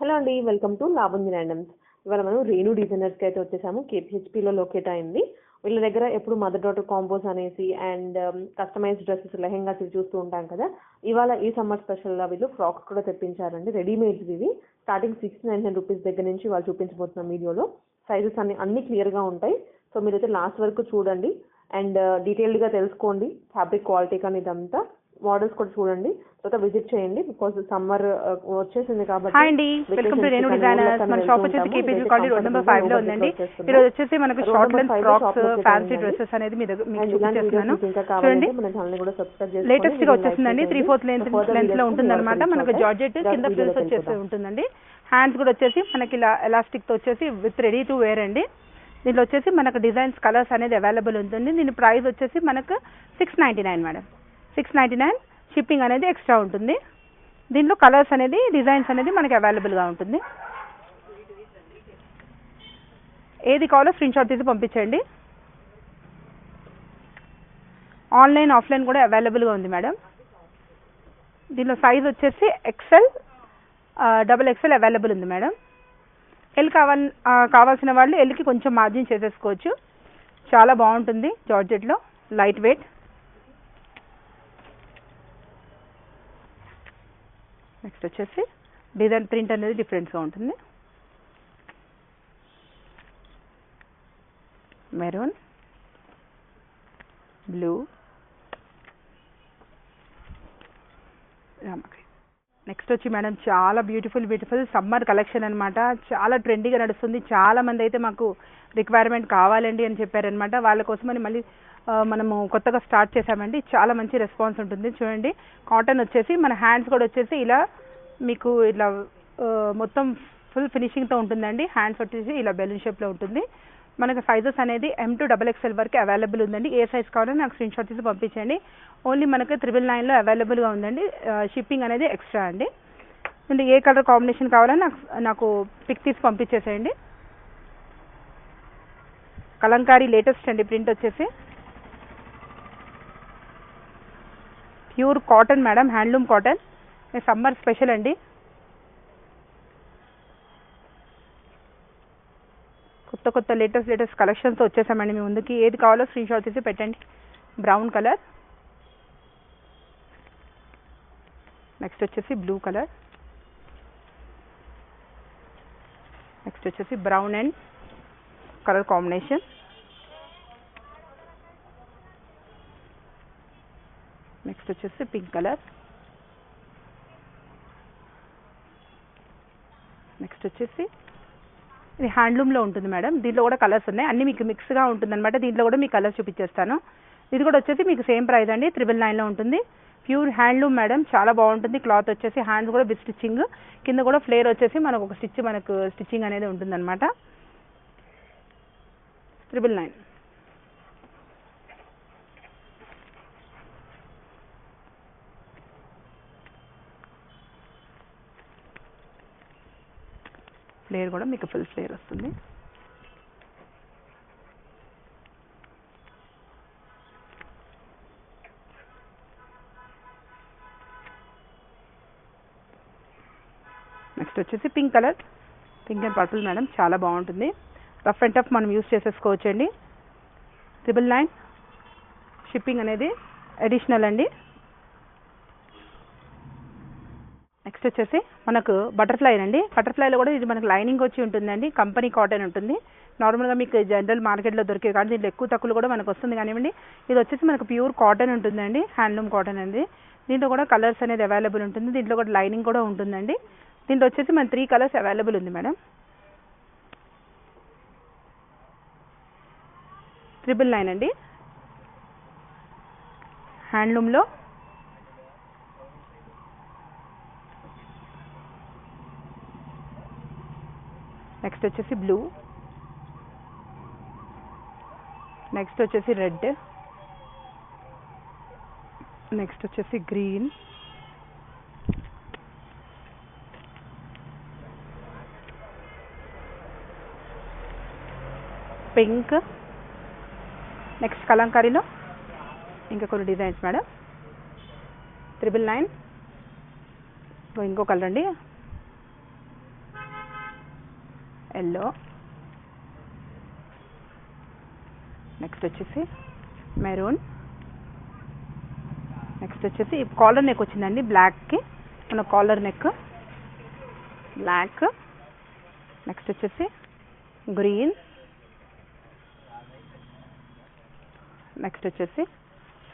Hello అండి welcome to లాభం randoms ఇవాళ మనం రేణు డిజైనర్స్కి అయితే వచ్చేసాము. కేపీహెచ్పిలో లొకేట్ అయింది. వీళ్ళ దగ్గర ఎప్పుడు మదర్ డాటర్ కాంబోస్ అనేసి అండ్ కస్టమైజ్ డ్రెస్సెస్ లెహెంగాస్ ఇవి చూస్తూ ఉంటాం కదా. ఇవాళ ఈ సమ్మర్ స్పెషల్గా వీళ్ళు ఫ్రాక్స్ కూడా తెప్పించారండి. రెడీమేడ్స్ ఇవి starting six nine hundred rupees దగ్గర నుంచి వాళ్ళు చూపించబోతున్న వీడియోలో. సైజెస్ అన్ని అన్ని క్లియర్గా ఉంటాయి. సో మీరైతే లాస్ట్ వరకు చూడండి. అండ్ డీటెయిల్డ్గా uh, తెలుసుకోండి. ఫ్యాబ్రిక్ క్వాలిటీ కానీ ఇదంతా. మోడల్స్ కూడా చూడండి. తర్వాత విజిట్ చేయండి బికాస్ సమ్మర్ వచ్చేసింది కాబట్టి హాయ్ అండి. వెల్కమ్ టు రేణు డిజైనర్స్ మన షాప్ వచ్చేసి కేపీజీ కాలనీ రోడ్ నెంబర్ ఫైవ్లో ఉందండి ఈరోజు వచ్చేసి మనకు short length frocks fancy dresses అనేది మీ దగ్గర మీకు చూపిస్తున్నాను చూడండి. లేటెస్ట్గా వచ్చేసిందండి త్రీ ఫోర్త్ లెంత్ లెంత్లో ఉంటుంది అనమాట మనకు జార్జెట్ కింద ఫ్రిల్స్ వచ్చేసి ఉంటుందండి. హ్యాండ్స్ కూడా వచ్చేసి మనకి ఇలా ఎలాస్టిక్తో వచ్చేసి విత్ రెడీ టు వేర్ అండి. దీంట్లో వచ్చేసి మనకు డిజైన్స్ కలర్స్ అనేది అవైలబుల్ ఉంటుంది. దీని ప్రైస్ వచ్చేసి మనకు six ninety nine madam six ninety nine shipping అనేది ఎక్స్ట్రా ఉంటుంది. దీంట్లో కలర్స్ అనేది డిజైన్స్ అనేది మనకి అవైలబుల్గా ఉంటుంది. ఏది కావాలో స్క్రీన్ షాట్ తీసి పంపించండి. ఆన్లైన్ ఆఫ్లైన్ కూడా అవైలబుల్గా ఉంది మేడం దీనిలో సైజ్ వచ్చేసి ఎక్సెల్ డబుల్ ఎక్సెల్ అవైలబుల్ ఉంది మేడం ఎల్ కావాలి కావాల్సిన వాళ్ళు ఎల్కి కొంచెం మార్జిన్ చేసేసుకోవచ్చు. చాలా బాగుంటుంది జార్జెట్లో లైట్ వెయిట్ నెక్స్ట్ వచ్చేసి డిజైన్ ప్రింట్ అనేది డిఫరెంట్గా ఉంటుంది. Maroon blue Ramakrishna. నెక్స్ట్ వచ్చి మేడం చాలా బ్యూటిఫుల్ బ్యూటిఫుల్ సమ్మర్ కలెక్షన్ అనమాట చాలా ట్రెండీగా నడుస్తుంది. చాలా మంది అయితే మాకు రిక్వైర్మెంట్ కావాలండి అని చెప్పారనమాట వాళ్ళ కోసమని మళ్ళీ మనము కొత్తగా స్టార్ట్ చేసామండి చాలా మంచి రెస్పాన్స్ ఉంటుంది. చూడండి కాటన్ వచ్చేసి మన హ్యాండ్స్ కూడా వచ్చేసి ఇలా మీకు ఇలా మొత్తం ఫుల్ ఫినిషింగ్తో ఉంటుందండి. హ్యాండ్స్ వచ్చేసి ఇలా బెలూన్ షేప్లో ఉంటుంది. మనకు సైజెస్ అనేది ఎం టు డబల్ ఎక్స్ఎల్ వరకు అవైలబుల్ ఉందండి. ఏ సైజ్ కావాలో నాకు స్క్రీన్ షాట్ తీసి పంపించండి. ఓన్లీ మనకి త్రిబుల్ నైన్లో అవైలబుల్గా ఉందండి. షిప్పింగ్ అనేది ఎక్స్ట్రా అండి. అండ్ ఏ కలర్ కాంబినేషన్ కావాలో నాకు నాకు పిక్ తీసి పంపించేసేయండి. కలంకారీ లేటెస్ట్ అండి ప్రింట్ వచ్చేసి. Pure cotton madam handloom cotton summer special అండి. కొత్త కొత్త లేటెస్ట్ లేటెస్ట్ కలెక్షన్స్ వచ్చేసామండి మీ ముందుకి. ఏది కావాలో స్క్రీన్ షాట్ తీసి పెట్టండి. బ్రౌన్ కలర్ నెక్స్ట్ వచ్చేసి బ్లూ కలర్ నెక్స్ట్ వచ్చేసి brown and colour combination next వచ్చేసి పింక్ కలర్ నెక్స్ట్ వచ్చేసి ఇది హ్యాండ్లూమ్లో ఉంటుంది మేడం. దీంట్లో కూడా కలర్స్ ఉన్నాయి. అన్ని మీకు మిక్స్గా ఉంటుంది అనమాట దీంట్లో కూడా మీకు కలర్స్ చూపించేస్తాను. ఇది కూడా వచ్చేసి మీకు సేమ్ ప్రైస్ అండి. త్రిబుల్ నైన్లో ఉంటుంది. ప్యూర్ హ్యాండ్లూమ్ మేడం చాలా బాగుంటుంది. క్లాత్ వచ్చేసి హ్యాండ్స్ కూడా బిగ్ స్టిచ్చింగ్ కింద కూడా ఫ్లేర్ వచ్చేసి మనకు ఒక స్టిచ్ మనకు స్టిచ్చింగ్ అనేది ఉంటుందన్నమాట. త్రిబుల్ నైన్ ఫ్లేర్ కూడా మీకు ఫుల్ ఫ్లేర్ వస్తుంది. నెక్స్ట్ వచ్చేసి pink colour pink and purple madam చాలా బాగుంటుంది. రఫ్ అండ్ టఫ్ మనం యూస్ చేసేసుకోవచ్చండి. ట్రిపుల్ నైన్ షిప్పింగ్ అనేది అడిషనల్ అండి. నెక్స్ట్ వచ్చేసి మనకు బటర్ఫ్లై అండి బటర్ఫ్లైలో కూడా ఇది మనకు లైనింగ్ వచ్చి ఉంటుందండి. కంపెనీ కాటన్ ఉంటుంది. నార్మల్గా మీకు జనరల్ మార్కెట్లో దొరికే కానీ దీంట్లో ఎక్కువ తక్కువలు కూడా మనకు వస్తుంది కానివ్వండి. ఇది వచ్చేసి మనకు ప్యూర్ కాటన్ ఉంటుందండి. హ్యాండ్లూమ్ కాటన్ అండి. దీంట్లో కూడా కలర్స్ అనేది అవైలబుల్ ఉంటుంది. దీంట్లో కూడా లైనింగ్ కూడా ఉంటుందండి. దీంట్లో వచ్చేసి మన త్రీ కలర్స్ అవైలబుల్ ఉంది మేడం. ట్రిపుల్ నైన్ అండి. హ్యాండ్లూమ్లో నెక్స్ట్ వచ్చేసి బ్లూ నెక్స్ట్ వచ్చేసి రెడ్ నెక్స్ట్ వచ్చేసి గ్రీన్ పింక్ నెక్స్ట్ కలంకారీలో ఇంకా కొన్ని డిజైన్స్ మేడం త్రిబుల్ నైన్ ఇంకో కలర్ అండి. ఎల్లో నెక్స్ట్ వచ్చేసి మెరూన్ నెక్స్ట్ వచ్చేసి కాలర్ నెక్ వచ్చిందండి బ్లాక్కి మన కాలర్ నెక్ బ్లాక్ నెక్స్ట్ వచ్చేసి గ్రీన్ నెక్స్ట్ వచ్చేసి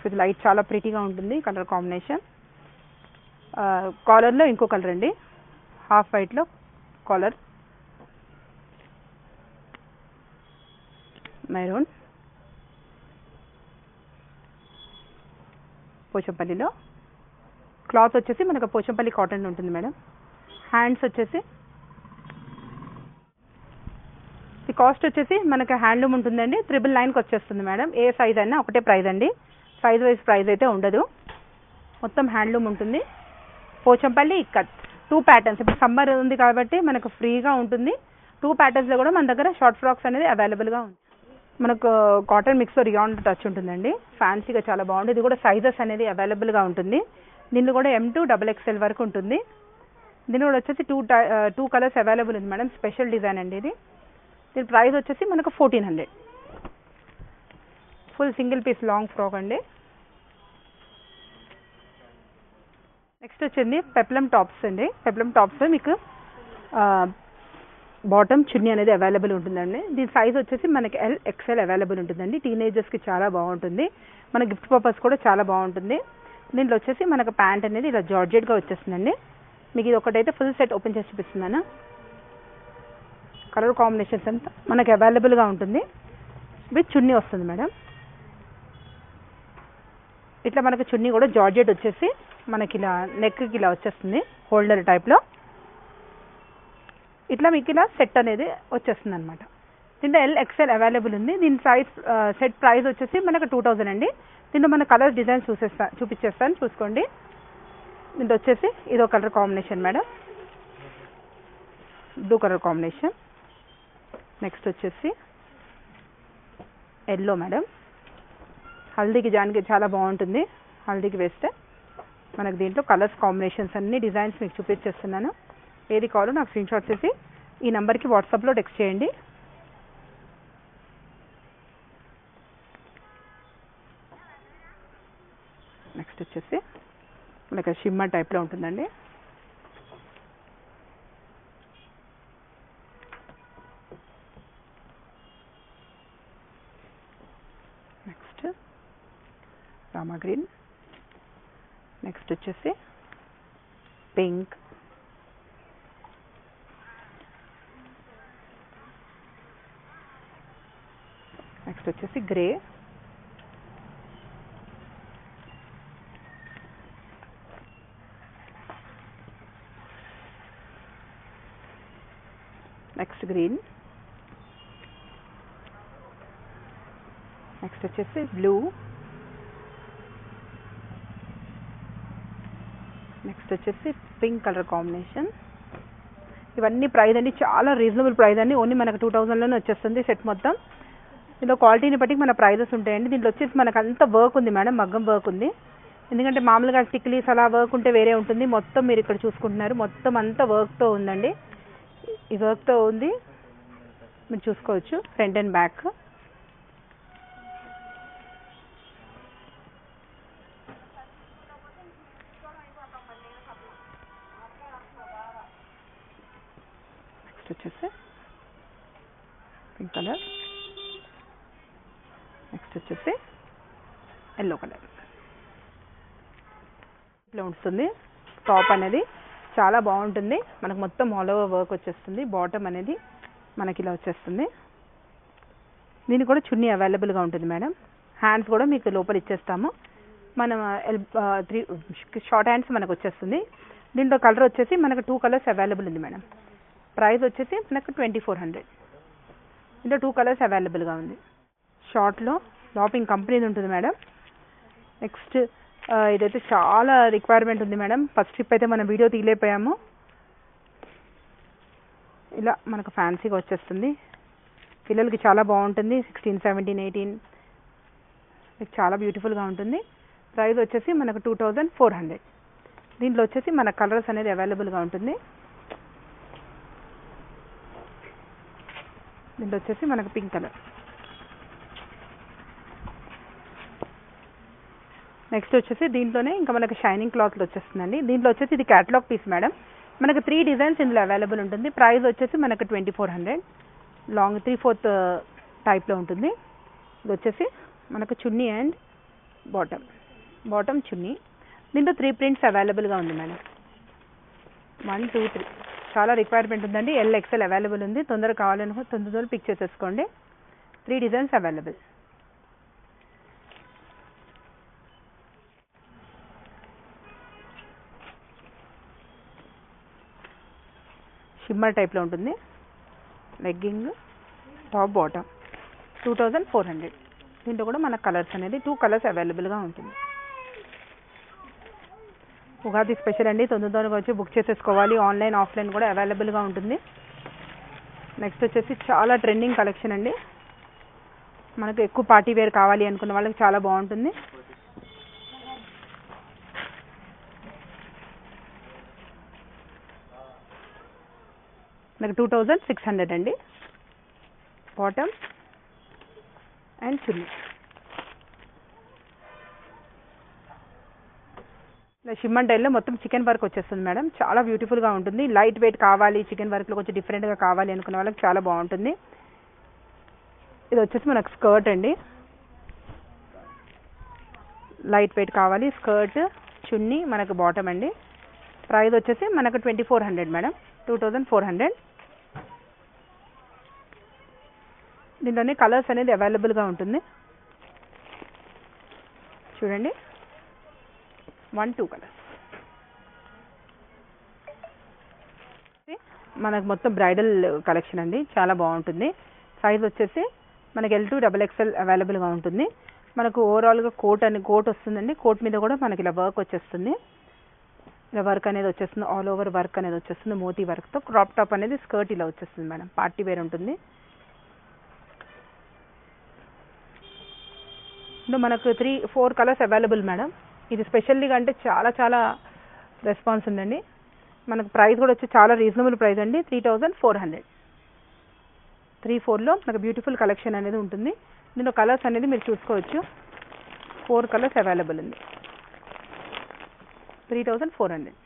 ఇది లైట్ చాలా ప్రిటీగా ఉంటుంది కలర్ కాంబినేషన్ కాలర్లో ఇంకో కలర్ అండి. హాఫ్ వైట్లో కాలర్ మెరూన్ పోచంపల్లిలో. క్లాత్ వచ్చేసి మనకు పోచంపల్లి కాటన్ ఉంటుంది మేడం. హ్యాండ్స్ వచ్చేసి. ఈ కాస్ట్ వచ్చేసి మనకి హ్యాండ్లూమ్ ఉంటుందండి. త్రిబుల్ నైన్కి వచ్చేస్తుంది మేడం. ఏ సైజ్ అయినా ఒకటే ప్రైస్ అండి. సైజ్ వైజ్ ప్రైజ్ అయితే ఉండదు. మొత్తం హ్యాండ్లూమ్ ఉంటుంది. పోచంపల్లి ఇక్కత్ టూ ప్యాటర్న్స్ ఇప్పుడు సమ్మర్ ఉంది కాబట్టి మనకు ఫ్రీగా ఉంటుంది. టూ ప్యాటర్న్స్లో కూడా మన దగ్గర షార్ట్ ఫ్రాక్స్ అనేది అవైలబుల్గా ఉంది. మనకు కాటన్ మిక్స్ రియాన్ టచ్ ఉంటుందండి. ఫ్యాన్సీగా చాలా బాగుంది. ఇది కూడా సైజెస్ అనేది అవైలబుల్గా ఉంటుంది. దీనిలో కూడా ఎం టూ డబుల్ ఎక్స్ఎల్ వరకు ఉంటుంది. దీని కూడా వచ్చేసి టూ టూ కలర్స్ అవైలబుల్ ఉంది మేడం. స్పెషల్ డిజైన్ అండి ఇది. దీని ప్రైస్ వచ్చేసి మనకు fourteen hundred full single piece long frock అండి. నెక్స్ట్ వచ్చింది పెప్లం టాప్స్ అండి. పెప్లం టాప్స్ మీకు బాటమ్ చున్నీ అనేది అవైలబుల్ ఉంటుందండి. దీని సైజ్ వచ్చేసి మనకి ఎల్ ఎక్స్ఎల్ అవైలబుల్ ఉంటుందండి. టీనేజర్స్కి చాలా బాగుంటుంది. మన గిఫ్ట్ పర్పస్ కూడా చాలా బాగుంటుంది. దీంట్లో వచ్చేసి మనకు ప్యాంట్ అనేది ఇలా జార్జెట్గా వచ్చేస్తుందండి. మీకు ఇది ఒకటైతే ఫుల్ సెట్ ఓపెన్ చేసి చూపిస్తున్నాను. కలర్ కాంబినేషన్స్ అంతా మనకి అవైలబుల్గా ఉంటుంది. విత్ చున్నీ వస్తుంది మేడం. ఇట్లా మనకి చున్నీ కూడా జార్జెట్ వచ్చేసి మనకి ఇలా నెక్కి ఇలా వచ్చేస్తుంది. హోల్డర్ టైప్లో ఇట్లా మీకు ఇలా సెట్ అనేది వచ్చేస్తుంది అనమాట దీంట్లో ఎల్ ఎక్స్ఎల్ అవైలబుల్ ఉంది. దీని సైజ్ సెట్ ప్రైస్ వచ్చేసి మనకు టూ థౌజండ్ అండి. దీంట్లో మన కలర్ డిజైన్ చూసేస్తా చూపించేస్తాను. చూసుకోండి. దీంట్లో వచ్చేసి ఇదో colour combination madam blue colour combination next వచ్చేసి ఎల్లో మేడం హల్దీకి జానికి చాలా బాగుంటుంది. హల్దీకి వేస్తే మనకు దీంట్లో కలర్స్ కాంబినేషన్స్ అన్ని డిజైన్స్ మీకు చూపించేస్తున్నాను. ఏది కావాలో నాకు స్క్రీన్ షాట్ చేసి ఈ నెంబర్కి వాట్సాప్లో టెక్స్ట్ చేయండి. నెక్స్ట్ వచ్చేసి మనకి షిమ్మ టైప్లో ఉంటుందండి. నెక్స్ట్ రామా గ్రీన్ నెక్స్ట్ వచ్చేసి పింక్ నెక్స్ట్ వచ్చేసి గ్రే. Next green. నెక్స్ట్ వచ్చేసి బ్లూ. నెక్స్ట్ వచ్చేసి పింక్ కలర్ కాంబినేషన్. ఇవన్నీ ప్రైస్ అండి చాలా రీజనబుల్ ప్రైస్ అండి. ఓన్లీ మనకు టూ థౌజండ్లోనే వచ్చేస్తుంది సెట్ మొత్తం. దీనిలో క్వాలిటీని బట్టి మన ప్రైజెస్ ఉంటాయండి. దీంట్లో వచ్చేసి మనకు అంత వర్క్ ఉంది మేడం మగ్గం వర్క్ ఉంది. ఎందుకంటే మామూలుగా టిక్లీస్ అలా వర్క్ ఉంటే వేరే ఉంటుంది. మొత్తం మీరు ఇక్కడ చూసుకుంటున్నారు. మొత్తం అంతా వర్క్తో ఉందండి. ఈ వర్క్తో ఉంది. మీరు చూసుకోవచ్చు ఫ్రంట్ అండ్ బ్యాక్ నెక్స్ట్ వచ్చేసి పింక్ కలర్ నెక్స్ట్ వచ్చేసి ఎల్లో కలర్. ఇట్లా ఉంటుంది. టాప్ అనేది చాలా బాగుంటుంది. మనకు మొత్తం ఆల్ ఓవర్ వర్క్ వచ్చేస్తుంది. బాటమ్ అనేది మనకి ఇలా వచ్చేస్తుంది. దీనికి కూడా చున్నీ అవైలబుల్గా ఉంటుంది మేడం. హ్యాండ్స్ కూడా మీకు లోపల ఇచ్చేస్తాము. మనం ఎల్ త్రీ షార్ట్ హ్యాండ్స్ మనకు వచ్చేస్తుంది. దీంట్లో కలర్ వచ్చేసి మనకు టూ కలర్స్ అవైలబుల్ ఉంది మేడం. ప్రైస్ వచ్చేసి మనకు ట్వంటీ ఫోర్ హండ్రెడ్ దీంట్లో టూ కలర్స్ అవైలబుల్గా ఉంది. షార్ట్లో షాపింగ్ కంపెనీది ఉంటుంది మేడం నెక్స్ట్ uh, ఇదైతే చాలా రిక్వైర్మెంట్ ఉంది మేడం ఫస్ట్ ట్రిప్ అయితే మనం వీడియో తీయలేకపోయాము. ఇలా మనకు ఫ్యాన్సీగా వచ్చేస్తుంది. పిల్లలకి చాలా బాగుంటుంది. సిక్స్టీన్ సెవెంటీన్ ఎయిటీన్ చాలా బ్యూటిఫుల్గా ఉంటుంది. ప్రైస్ వచ్చేసి మనకు టూ థౌజండ్ ఫోర్ హండ్రెడ్ దీంట్లో వచ్చేసి మన కలర్స్ అనేది అవైలబుల్గా ఉంటుంది. దీంట్లో వచ్చేసి మనకు పింక్ కలర్ నెక్స్ట్ వచ్చేసి దీంట్లోనే ఇంకా మనకి షైనింగ్ క్లాత్లో వచ్చేస్తుందండి. దీంట్లో వచ్చేసి ఇది క్యాటలాగ్ పీస్ మేడం మనకు త్రీ డిజైన్స్ ఇందులో అవైలబుల్ ఉంటుంది. ప్రైస్ వచ్చేసి మనకు twenty four hundred long three fourth టైప్లో ఉంటుంది. ఇది వచ్చేసి మనకు chunni and bottom bottom chunni. దీంట్లో త్రీ ప్రింట్స్ అవైలబుల్గా ఉంది మేడం వన్ టూ త్రీ చాలా రిక్వైర్మెంట్ ఉందండి. ఎల్ ఎక్సెల్ అవైలబుల్ ఉంది. తొందరగా కావాలనుకో తొందర తొందర పిక్ చేసేసుకోండి. త్రీ డిజైన్స్ అవైలబుల్ షిమ్మర్ టైప్లో ఉంటుంది. Legging top bottom. Two thousand four hundred. దీంట్లో కూడా మన కలర్స్ అనేది టూ కలర్స్ అవైలబుల్గా ఉంటుంది. ఉగాది స్పెషల్ అండి. తొందర తొందరగా వచ్చి బుక్ చేసేసుకోవాలి. ఆన్లైన్ ఆఫ్లైన్ కూడా అవైలబుల్గా ఉంటుంది. నెక్స్ట్ వచ్చేసి చాలా ట్రెండింగ్ కలెక్షన్ అండి. మనకు ఎక్కువ పార్టీ వేర్ కావాలి అనుకున్న వాళ్ళకి చాలా బాగుంటుంది. మనకు టూ థౌజండ్ సిక్స్ హండ్రెడ్ అండి. Bottom and chunni. ఇలా షిమ్మన్ టైల్లో మొత్తం చికెన్ వర్క్ వచ్చేస్తుంది మేడం. చాలా బ్యూటిఫుల్గా ఉంటుంది. లైట్ వెయిట్ కావాలి చికెన్ వర్క్లో కొంచెం డిఫరెంట్గా కావాలి అనుకున్న వాళ్ళకి చాలా బాగుంటుంది. ఇది వచ్చేసి మనకు స్కర్ట్ అండి. లైట్ వెయిట్ కావాలి స్కర్ట్ చున్నీ మనకు బాటమ్ అండి. ప్రైస్ వచ్చేసి మనకు twenty four hundred madam. Two thousand four hundred దీంట్లోనే కలర్స్ అనేది అవైలబుల్గా ఉంటుంది. చూడండి. వన్ టూ కలర్స్ మనకు మొత్తం బ్రైడల్ కలెక్షన్ అండి. చాలా బాగుంటుంది. సైజ్ వచ్చేసి మనకి ఎల్ టూ డబల్ ఎక్స్ఎల్ అవైలబుల్గా ఉంటుంది. మనకు ఓవరాల్గా కోట్ అని కోట్ వస్తుందండి. కోట్ మీద కూడా మనకి ఇలా వర్క్ వచ్చేస్తుంది. ఇలా వర్క్ అనేది వచ్చేస్తుంది. ఆల్ ఓవర్ వర్క్ అనేది వచ్చేస్తుంది. మోతీ వర్క్తో క్రాప్ టాప్ అనేది స్కర్ట్ ఇలా వచ్చేస్తుంది మేడం. పార్టీ వేర్ ఉంటుంది. ఇందులో మనకు three four colours available madam ఇది స్పెషల్గా అంటే చాలా చాలా రెస్పాన్స్ ఉందండి. మనకు ప్రైస్ కూడా వచ్చి చాలా రీజనబుల్ ప్రైస్ అండి. Three thousand four hundred three ఫోర్లో మనకు బ్యూటిఫుల్ కలెక్షన్ అనేది ఉంటుంది. దీనిలో కలర్స్ అనేది మీరు చూసుకోవచ్చు. ఫోర్ కలర్స్ అవైలబుల్ ఉంది. Three thousand four hundred